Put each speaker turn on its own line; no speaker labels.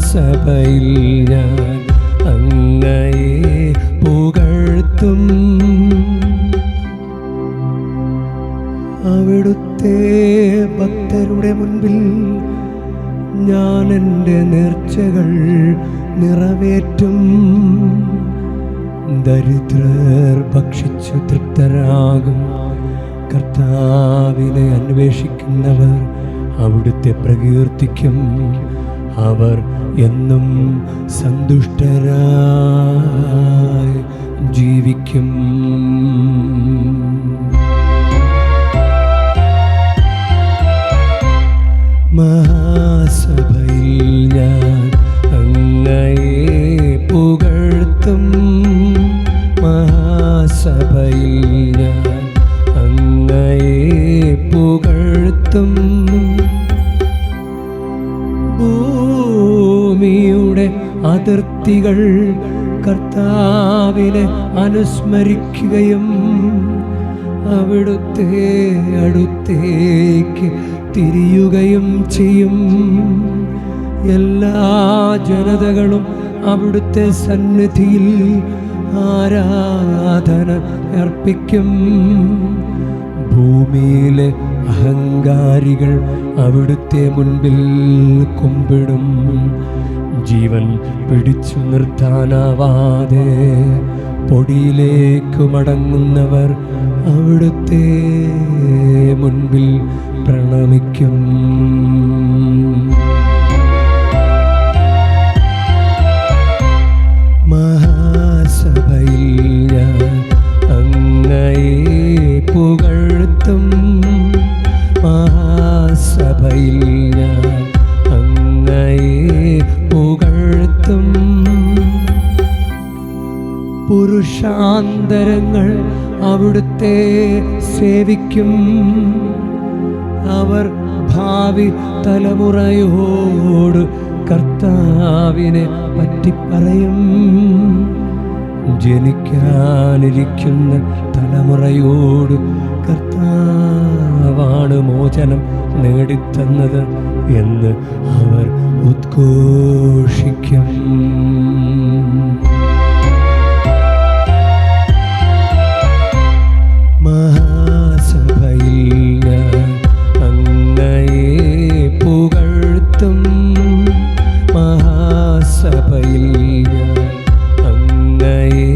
മഹാസഭയിൽ ഞാൻ അങ്ങയെ പുകഴ്ത്തും. അവിടുത്തെ ഭക്തരുടെ മുൻപിൽ ഞാൻ എന്റെ നേർച്ചകൾ നിറവേറ്റും. ദരിദ്രർ ഭക്ഷിച്ചു തൃപ്തരാകും. കർത്താവിനെ അന്വേഷിക്കുന്നവർ അവിടുത്തെ പ്രകീർത്തിക്കും. അവർ എന്നും സന്തുഷ്ടരായി ജീവിക്കും. ഞാൻ അങ്ങയെ പുകഴ്ത്തും. അതിർത്തികൾ കർത്താവിനെ അനുസ്മരിക്കുകയും അവിടുത്തെ അടുത്തേക്ക് തിരിയുകയും ചെയ്യും. എല്ലാ ജനതകളും അവിടുത്തെ സന്നിധിയിൽ ആരാധന അർപ്പിക്കും. ഭൂമിയിലെ അഹങ്കാരികൾ അവിടുത്തെ മുൻപിൽ കുമ്പിടും. ജീവൻ പിടിച്ചു നിർത്താനാവാതെ പൊടിയിലേക്ക് മടങ്ങുന്നവർ അവിടുത്തെ മുൻപിൽ പ്രണമിക്കും. പുരുഷാന്തരങ്ങൾ അവിടുത്തെ സേവിക്കും. അവർ ഭാവി തലമുറയോട് കർത്താവിനെ പറ്റിപ്പറയും. ജനിക്കാനിരിക്കുന്ന തലമുറയോട് കർത്താവാണ് മോചനം നേടിത്തന്നത് എന്ന് അവർ ഉദ്ഘോഷിക്കും. മഹാസഭയിൽ അങ്ങയെ